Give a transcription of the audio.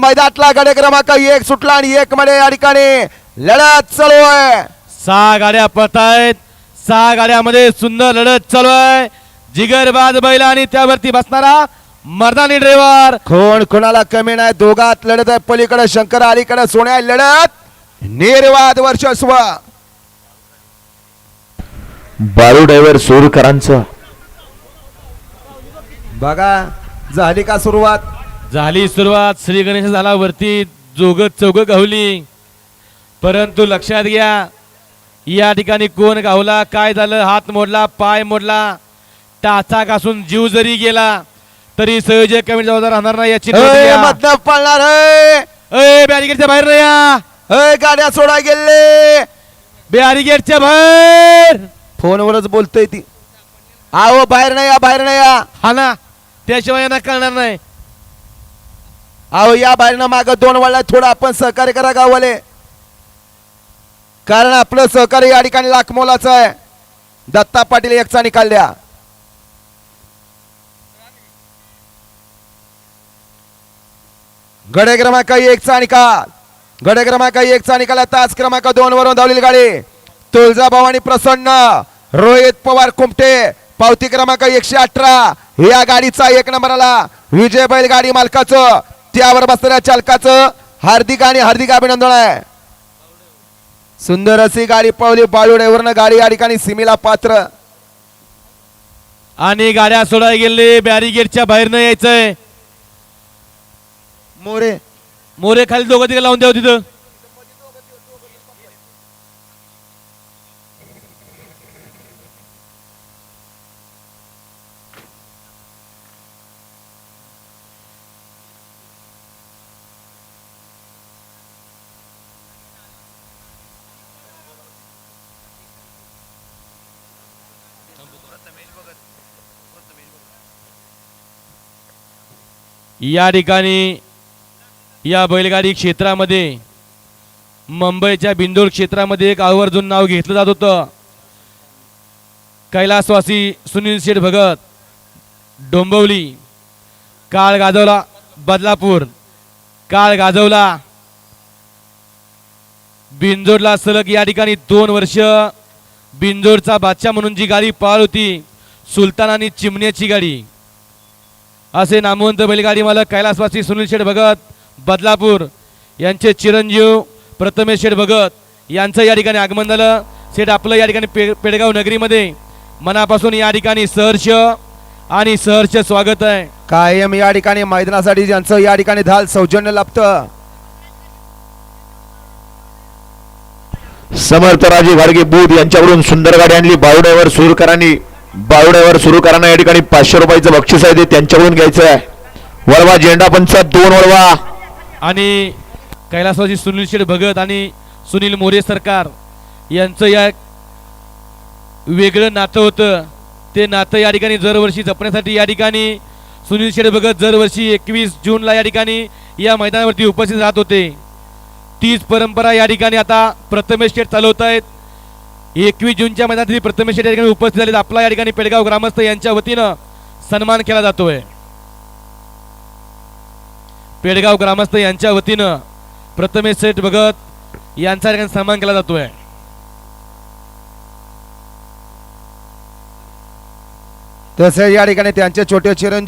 मैदानातला गडे क्रमांक एक सुटला आणि एक मध्ये या ठिकाणी लढत चालू आहे. सहा गाड्या पळतायत सहा गाड्यामध्ये सुंदर लढत चालू आहे. जिगरबाज बैल आणि त्यावरती बसणारा मर्दानी ड्रायव्हर कोण कोणाला कमी नाही दोघात लढत आहे. पलीकडे शंकर अलीकडे सोन्या लढत निर्वाद वर्चस्व. बाळू ड्रायव्हर सोरकरांचं. बघा झाली का सुरुवात? झाली सुरुवात श्री गणेश झाला वरती जोगत चौग गावली. परंतु लक्षात घ्या या ठिकाणी कोण गावला काय झालं हात मोडला पाय मोडला टाचा कासून जीव जरी गेला तरी संयोजक कमी जबाबदार राहणार नाही याची है ए बॅरिगेटच्या बाहेर नाही या गाड्या सोडा गेले. बॅरिगेटच्या बाहेर. फोनवरच बोलतोय ती. आहो बाहेर नाही या बाहेर नाही या. हा ना त्याशिवाय यांना कळणार नाही. अहो या बाहेरनं माग दोन वाळला थोडं आपण सहकार्य करा गाववाले. कारण आपलं सहकार्य या ठिकाणी लाख मोलाचं आहे. दत्ता पाटील एकचा निकाल द्या. गडे क्रमांक एकचा निकाल गडे क्रमांक एकचा निकाल तास क्रमांक दोन वरून धावलेली गाडी. तुळजाभवानी प्रसन्न रोहित पवार कुमटे पावती क्रमांक एकशे अठरा. या गाडीचा एक नंबर आला विजय बैल गाडी मालकाचं त्यावर बसलेल्या चालकाचं हार्दिक आणि हार्दिक अभिनंदन आहे. सुंदर अशी गाडी पळवली बाळूड्यावरनं गाडी या ठिकाणी सीमेला पात्र. आणि गाड्या सोडायला गेले बॅरिगेटच्या बाहेर न यायचंय. मोरे. मोरे खाली दोघं तिघं लावून द्यावं तिथं. या ठिकाणी या बैलगाडी क्षेत्रामध्ये मुंबईच्या बिंदोर क्षेत्रामध्ये एक आवर्जून नाव घेतलं जात होतं. कैलासवासी सुनील शेठ भगत डोंबवली काळ गाजवला बदलापूर काळ गाजवला बिंजोडला सलग या ठिकाणी दोन वर्ष बिंजोडचा बादशाह म्हणून जी गाडी पाळ होती सुलतान आणि चिमण्याची गाडी. असे नामवंत बैलगाडी मालक कैलासवासी सुनील शेठ भगत बदलापूर यांचे चिरंजीव प्रथमेश शेठ भगत यांचं या ठिकाणी आगमन झालं. शेठ आपलं या ठिकाणी पे पेडगाव नगरीमध्ये मनापासून या ठिकाणी सहर्ष आणि सहर्ष स्वागत आहे. कायम या ठिकाणी मैदानासाठी ज्यांचं या ठिकाणी धाल सौजन्य लाभतं समर्थ राजे बुध यांच्याकडून सुंदर गाडी आणली. बावड्यावर सुरकरांनी बावड्यावर ड्रायव्हर सुरकरांना या ठिकाणी पाचशे रुपयाचं बक्षीस आहे. ते त्यांच्याकडून घ्यायचं आहे. वळवा झेंडा पंच दोन वळवा. आणि कैलासवासी सुनील शेठ भगत आणि सुनील मोरे सरकार यांचं या वेगळं नातं होतं. ते नातं या ठिकाणी दरवर्षी जपण्यासाठी या ठिकाणी सुनील शेठ भगत दरवर्षी एकवीस जूनला या ठिकाणी या मैदानावरती उपस्थित राहत होते. तीच परंपरा या ठिकाणी आता प्रथमेश शेठ चालवत आहेत. एकवीस जूनच्या मैदानात प्रथमेश शेठ या ठिकाणी उपस्थित झाले आपला या ठिकाणी पेडगाव ग्रामस्थ यांच्या वतीनं सन्मान केला जातोय. पेडगाव ग्रामस्थ यांच्या वतीनं प्रथमेश शेठ भगत यांचा ठिकाणी सन्मान केला जातोय. तसेच या ठिकाणी त्यांचे छोटे चिरंजीव